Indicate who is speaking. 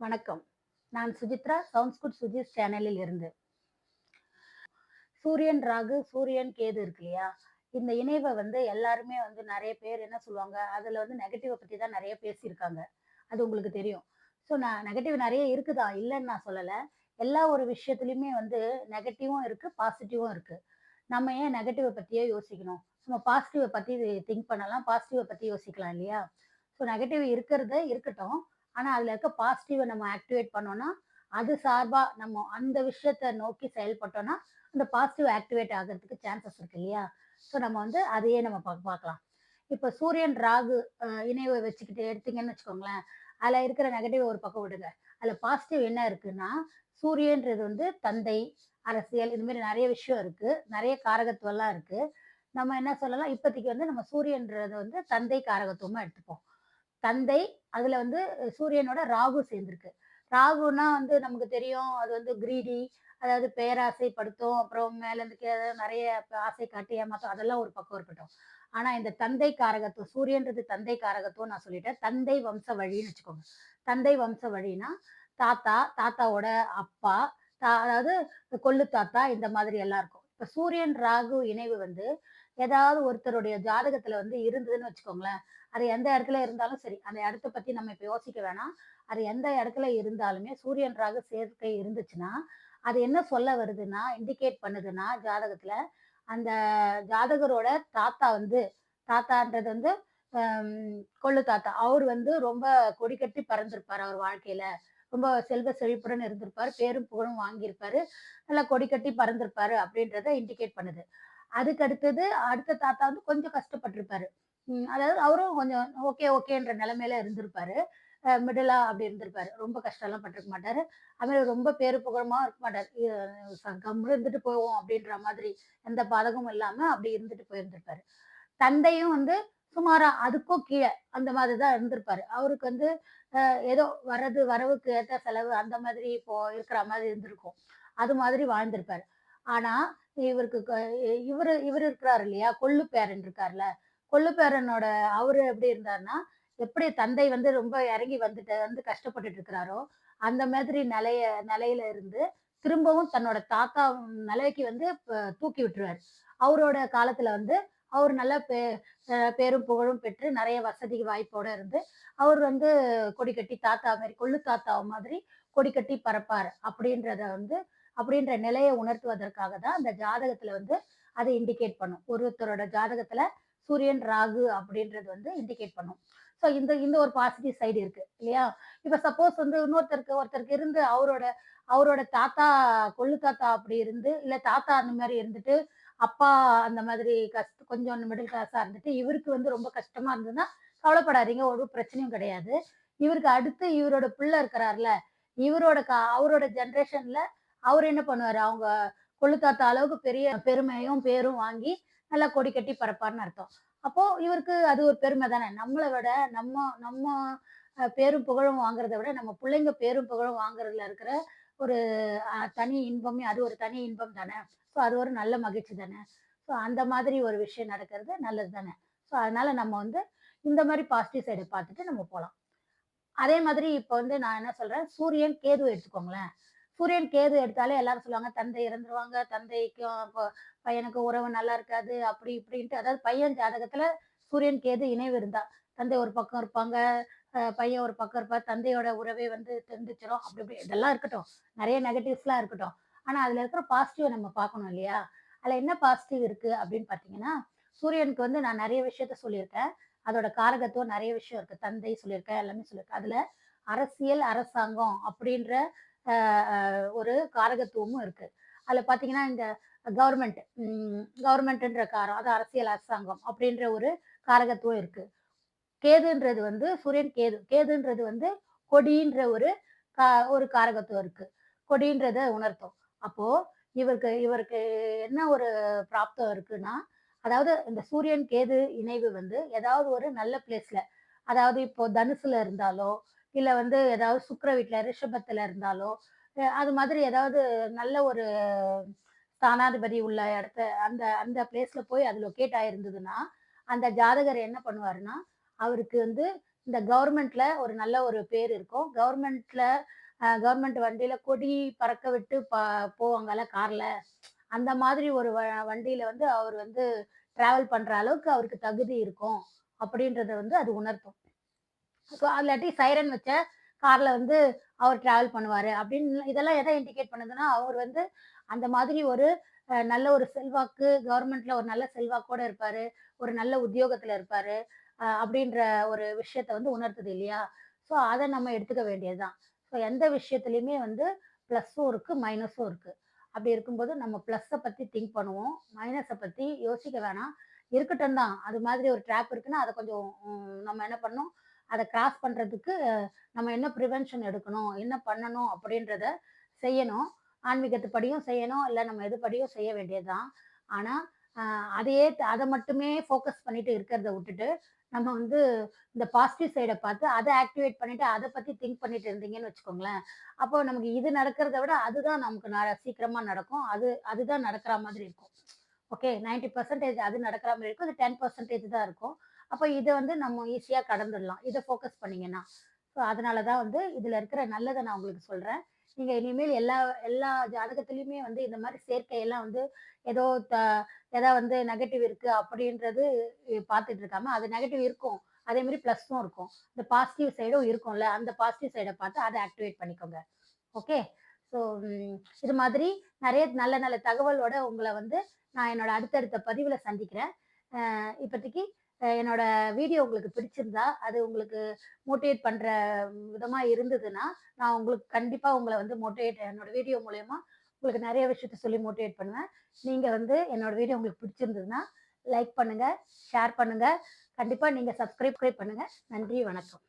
Speaker 1: வணக்கம். நான் சுஜித்ரா சவுண்ட்ஸ்குட் சுஜித் சேனலில் இருந்து. சூரியன் ராகு சூரியன் கேது இருக்கு இல்லையா? இந்த இணைவை வந்து எல்லாருமே வந்து நிறைய பேர் என்ன சொல்லுவாங்க? அதுல வந்து நெகட்டிவை பத்தி தான் நிறைய பேசியிருக்காங்க. அது உங்களுக்கு தெரியும். ஸோ நான் நெகட்டிவ் நிறைய இருக்குதா? இல்லைன்னு நான் சொல்லலை. எல்லா ஒரு விஷயத்துலையுமே வந்து நெகட்டிவும் இருக்கு பாசிட்டிவும் இருக்கு. நம்ம ஏன் நெகட்டிவை பத்தியே யோசிக்கணும்? நம்ம பாசிட்டிவை பத்தி திங்க் பண்ணலாம் பாசிட்டிவை பத்தி யோசிக்கலாம் இல்லையா? ஸோ நெகட்டிவ் இருக்கிறது இருக்கட்டும். ஆனா அதுல இருக்க பாசிட்டிவை நம்ம ஆக்டிவேட் பண்ணோம்னா அது சார்பா நம்ம அந்த விஷயத்த நோக்கி செயல்பட்டோம்னா அந்த பாசிட்டிவ் ஆக்டிவேட் ஆகிறதுக்கு சான்சஸ் இருக்கு இல்லையா? ஸோ நம்ம வந்து அதையே நம்ம பா- பார்க்கலாம். இப்போ சூரியன் ராகு இணைவை வச்சுக்கிட்டு எடுத்தீங்கன்னு வச்சுக்கோங்களேன் அதில் இருக்கிற நெகட்டிவ் ஒரு பக்கம் விடுங்க. அதில் பாசிட்டிவ் என்ன இருக்குன்னா சூரியன்றது வந்து தந்தை அரசியல் இது மாதிரி நிறைய விஷயம் இருக்கு. நிறைய காரகத்துவம்லாம் இருக்கு. நம்ம என்ன சொல்லலாம்? இப்போதைக்கு வந்து நம்ம சூரியன்றது வந்து தந்தை காரகத்துவமா எடுத்துப்போம். தந்தை அதுல வந்து சூரியனோட ராகு சேர்ந்திருக்கு. ராகுனா வந்து நமக்கு தெரியும் அது வந்து கிரீடி அதாவது பேராசைப்படுத்தும் அப்புறம் மேல இருந்து கீழே நிறைய ஆசை காட்டி ஏமாத்தும் அதெல்லாம் ஒரு பக்கம் இருக்கட்டும். ஆனா இந்த தந்தை காரகத்துவம் சூரியன்றது தந்தை காரகத்துவம் நான் சொல்லிட்டேன். தந்தை வம்ச வழின்னு வச்சுக்கோங்க. தந்தை வம்ச வழினா தாத்தா தாத்தாவோட அப்பா தா அதாவது கொள்ளு தாத்தா இந்த மாதிரி எல்லாம் இருக்கும். இப்ப சூரியன் ராகு இணைவு வந்து ஏதாவது ஒருத்தருடைய ஜாதகத்துல வந்து இருந்ததுன்னு வச்சுக்கோங்களேன். அது எந்த இடத்துல இருந்தாலும் சரி அந்த இடத்த பத்தி நம்ம இப்ப யோசிக்க வேணாம். அது எந்த இடத்துல இருந்தாலுமே சூரியன் ராக சேர்க்கை இருந்துச்சுன்னா அது என்ன சொல்ல வருதுன்னா இண்டிகேட் பண்ணுதுன்னா ஜாதகத்துல அந்த ஜாதகரோட தாத்தா வந்து தாத்தான்றது வந்து ஹம், கொள்ளு தாத்தா. அவர் வந்து ரொம்ப கொடி கட்டி அவர் வாழ்க்கையில. ரொம்ப செல்வ செழிப்புடன் இருந்திருப்பாரு. பேரும் புகழும் வாங்கியிருப்பாரு. நல்லா கொடி கட்டி பறந்திருப்பாரு அப்படின்றத இண்டிகேட் பண்ணுது. அதுக்கு அடுத்தது அடுத்த தாத்தா வந்து கொஞ்சம் கஷ்டப்பட்டிருப்பாரு. அதாவது அவரும் கொஞ்சம் ஓகே ஓகேன்ற நிலைமையில இருந்திருப்பாரு. மிடிலா அப்படி இருந்திருப்பாரு. ரொம்ப கஷ்டம்லாம் பட்டிருக்க மாட்டாரு. அதுமாதிரி ரொம்ப பேரு புகழமா இருக்க மாட்டார். இ- இருந்துட்டு போவோம் அப்படின்ற மாதிரி எந்த பாதகமும் இல்லாம அப்படி இருந்துட்டு போயிருந்திருப்பாரு. தந்தையும் வந்து சுமாரா அதுக்கும் கீழே அந்த மாதிரி தான் இருந்திருப்பாரு. அவருக்கு வந்து ஏதோ வரது வரவுக்கு ஏற்ற செலவு அந்த மாதிரி இப்போ இருக்கிற மாதிரி இருந்திருக்கும். அது மாதிரி வாழ்ந்திருப்பாரு. ஆனா இவருக்கு இவர் இவர் இருக்கிறாரு இல்லையா? கொள்ளு பேரன் இருக்கார்ல. கொள்ளு பேரனோட அவரு எப்படி இருந்தாருன்னா எப்படி தந்தை வந்து ரொம்ப இறங்கி வந்துட்டு வந்து கஷ்டப்பட்டுட்டு இருக்கிறாரோ அந்த மாதிரி நிலைய நிலையில இருந்து திரும்பவும் தன்னோட தாத்தா நிலைக்கு வந்து ப- தூக்கி விட்டுருவார். அவரோட காலத்துல வந்து அவர் நல்ல பே பேரும் புகழும் பெற்று நிறைய வசதி வாய்ப்போட இருந்து அவர் வந்து கொடி கட்டி தாத்தா மாதிரி கொள்ளு தாத்தா மாதிரி கொடி கட்டி பறப்பார் அப்படின்றத வந்து அப்படின்ற நிலையை உணர்த்துவதற்காக தான் அந்த ஜாதகத்துல வந்து அதை இண்டிகேட் பண்ணும். ஒருத்தரோட ஜாதகத்துல சூரியன் ராகு அப்படின்றது வந்து இண்டிகேட் பண்ணும். ஸோ இந்த இந்த ஒரு பாசிட்டிவ் சைடு இருக்கு இல்லையா? இப்ப சப்போஸ் வந்து இன்னொருத்தருக்கு ஒருத்தருக்கு இருந்து அவரோட அவரோட தாத்தா கொள்ளு தாத்தா அப்படி இருந்து இல்ல தாத்தா அந்த மாதிரி இருந்துட்டு அப்பா அந்த மாதிரி கஷ்ட கொஞ்சம் மிடில் கிளாஸா இருந்துட்டு இவருக்கு வந்து ரொம்ப கஷ்டமா இருந்ததுன்னா கவலைப்படாதீங்க ஒரு பிரச்சனையும் கிடையாது. இவருக்கு அடுத்து இவரோட பிள்ளை இருக்கிறார்ல இவரோட கா அவரோட ஜென்ரேஷன்ல அவர் என்ன பண்ணுவார்? அவங்க கொள்ளு அளவுக்கு பெரிய பெருமையும் பேரும் வாங்கி நல்லா கொடி கட்டி பறப்பார்னு அர்த்தம். அப்போ இவருக்கு அது ஒரு பெருமை தானே? நம்மளை விட நம்ம நம்ம பேரும் புகழும் வாங்குறதை விட நம்ம பிள்ளைங்க பேரும் புகழும் வாங்குறதுல இருக்கிற ஒரு தனி இன்பமே அது ஒரு தனி இன்பம் தானே? ஸோ அது ஒரு நல்ல மகிழ்ச்சி தானே? ஸோ அந்த மாதிரி ஒரு விஷயம் நடக்கிறது நல்லது தானே? ஸோ அதனால நம்ம வந்து இந்த மாதிரி பாசிட்டிவ் சைடை பார்த்துட்டு நம்ம போகலாம் அதே மாதிரி இப்போ வந்து நான் என்ன சொல்றேன்? சூரியன் கேது எடுத்துக்கோங்களேன். சூரியன் கேது எடுத்தாலே எல்லாரும் சொல்லுவாங்க தந்தை இறந்துருவாங்க தந்தைக்கும் பையனுக்கு உறவு நல்லா இருக்காது அப்படி இப்படின்ட்டு. அதாவது பையன் ஜாதகத்துல சூரியன் கேது இணைவு இருந்தா தந்தை ஒரு பக்கம் இருப்பாங்க பையன் ஒரு பக்கம் இருப்பா தந்தையோட உறவே வந்து தெரிஞ்சிச்சிடும் அப்படி இப்படி இதெல்லாம் இருக்கட்டும். நிறைய நெகட்டிவ்ஸ்லாம் இருக்கட்டும். ஆனா அதுல இருக்கிற பாசிட்டிவ் நம்ம பார்க்கணும் இல்லையா? அதுல என்ன பாசிட்டிவ் இருக்கு அப்படின்னு பார்த்தீங்கன்னா சூரியனுக்கு வந்து நான் நிறைய விஷயத்த சொல்லியிருக்கேன். அதோட காரகத்துவம் நிறைய விஷயம் இருக்கு. தந்தை சொல்லியிருக்கேன் எல்லாமே சொல்லியிருக்கேன். அதுல அரசியல் அரசாங்கம் அப்படின்ற ஒரு காரகத்துவமும் இருக்கு. அதுல பாத்தீங்கன்னா இந்த கவர்மெண்ட் கவர்மெண்ட்ன்ற காரம் அது அரசியல் அரசாங்கம் அப்படின்ற ஒரு காரகத்துவம் இருக்கு. கேதுன்றது வந்து சூரியன் கேது கேதுன்றது வந்து கொடின்ற ஒரு கா- ஒரு காரகத்துவம் இருக்கு. கொடின்றத உணர்த்தும். அப்போ இவருக்கு இவருக்கு என்ன ஒரு பிராப்தம் இருக்குன்னா அதாவது இந்த சூரியன் கேது இணைவு வந்து ஏதாவது ஒரு நல்ல பிளேஸ்ல அதாவது இப்போ தனுசுல இருந்தாலோ இல்ல வந்து ஏதாவது சுக்கர வீட்டுல ரிஷபத்துல இருந்தாலோ அது மாதிரி ஏதாவது நல்ல ஒரு ஸ்தானாதிபதி உள்ள இடத்த அந்த அந்த பிளேஸ்ல போய் அது லொக்கேட் ஆயிருந்ததுன்னா அந்த ஜாதகர் என்ன பண்ணுவாருன்னா அவருக்கு வந்து இந்த கவர்மெண்ட்ல ஒரு நல்ல ஒரு பேர் இருக்கும். கவர்மெண்ட்ல கவர்மெண்ட் வண்டியில கொடி பறக்க விட்டு ப போவாங்கல்ல கார்ல அந்த மாதிரி ஒரு வ வண்டியில வந்து அவர் வந்து டிராவல் பண்ற அளவுக்கு அவருக்கு தகுதி இருக்கும். அப்படின்றத வந்து அது உணர்த்தும். ஸோ இல்லாட்டி சைரன் வச்ச கார்ல வந்து அவர் டிராவல் பண்ணுவார். அப்படின்னு இதெல்லாம் எதை இண்டிகேட் பண்ணுதுன்னா அவர் வந்து அந்த மாதிரி ஒரு நல்ல ஒரு செல்வாக்கு கவர்மெண்ட்ல ஒரு நல்ல செல்வாக்கோட இருப்பாரு. ஒரு நல்ல உத்தியோகத்துல இருப்பாரு. அப்படின்ற ஒரு விஷயத்த வந்து உணர்த்துது இல்லையா? ஸோ அதை நம்ம எடுத்துக்க வேண்டியதுதான். ஸோ எந்த விஷயத்துலையுமே வந்து ப்ளஸ்ஸும் இருக்கு மைனஸும் இருக்கு. அப்படி இருக்கும்போது நம்ம ப்ளஸ்ஸை பற்றி திங்க் பண்ணுவோம். மைனஸை பற்றி யோசிக்க வேணாம். இருக்கட்டும் தான். அது மாதிரி ஒரு ட்ராப் இருக்குன்னா அதை கொஞ்சம் நம்ம என்ன பண்ணணும்? அதை கிராஸ் பண்ணுறதுக்கு நம்ம என்ன ப்ரிவென்ஷன் எடுக்கணும் என்ன பண்ணணும் அப்படின்றத செய்யணும். ஆன்மீகத்து படியும் செய்யணும் இல்லை நம்ம எது படியும் செய்ய வேண்டியதுதான். ஆனால் அதையே அதை மட்டுமே ஃபோக்கஸ் பண்ணிட்டு இருக்கிறத விட்டுட்டு நம்ம வந்து இந்த பாசிட்டிவ் சைடை பார்த்து அதை ஆக்டிவேட் பண்ணிட்டு அதை பற்றி திங்க் பண்ணிட்டு இருந்தீங்கன்னு வச்சுக்கோங்களேன். அப்போ நமக்கு இது நடக்கிறத விட அதுதான் நமக்கு ந- சீக்கிரமாக நடக்கும். அது அதுதான் நடக்கிற மாதிரி இருக்கும். ஓகே 90% பர்சன்டேஜ் அது நடக்கிற மாதிரி இருக்கும். அது டென் பர்சன்டேஜ் தான் இருக்கும். அப்போ இதை வந்து நம்ம ஈஸியாக கடந்துடலாம். இதை ஃபோக்கஸ் பண்ணீங்கன்னா. ஸோ அதனால தான் வந்து இதில் இருக்கிற நல்லதை நான் உங்களுக்கு சொல்கிறேன் நீங்கள் இனிமேல் எல்லா எல்லா ஜாதகத்துலேயுமே வந்து இந்த மாதிரி சேர்க்கையெல்லாம் வந்து ஏதோ த ஏதோ வந்து நெகட்டிவ் இருக்குது அப்படின்றது பார்த்துட்டு இருக்காம அது நெகட்டிவ் இருக்கும். அதே மாதிரி ப்ளஸ்ஸும் இருக்கும். இந்த பாசிட்டிவ் சைடும் இருக்கும்ல அந்த பாசிட்டிவ் சைடை பார்த்து அதை ஆக்டிவேட் பண்ணிக்கோங்க. ஓகே ஸோ இது மாதிரி நிறைய நல்ல நல்ல தகவலோட உங்களை வந்து நான் என்னோட அடுத்தடுத்த பதிவில் சந்திக்கிறேன். இப்போதைக்கு என்னோட வீடியோ உங்களுக்கு பிடிச்சிருந்தா அது உங்களுக்கு மோட்டிவேட் பண்ணுற விதமாக இருந்ததுன்னா நான் உங்களுக்கு கண்டிப்பாக உங்களை வந்து மோட்டிவேட் என்னோட வீடியோ மூலயமா உங்களுக்கு நிறைய விஷயத்த சொல்லி மோட்டிவேட் பண்ணுவேன். நீங்கள் வந்து என்னோட வீடியோ உங்களுக்கு பிடிச்சிருந்ததுன்னா லைக் பண்ணுங்கள் ஷேர் பண்ணுங்கள் கண்டிப்பாக நீங்கள் சப்ஸ்கிரைப் பண்ணுங்கள் நன்றி வணக்கம்.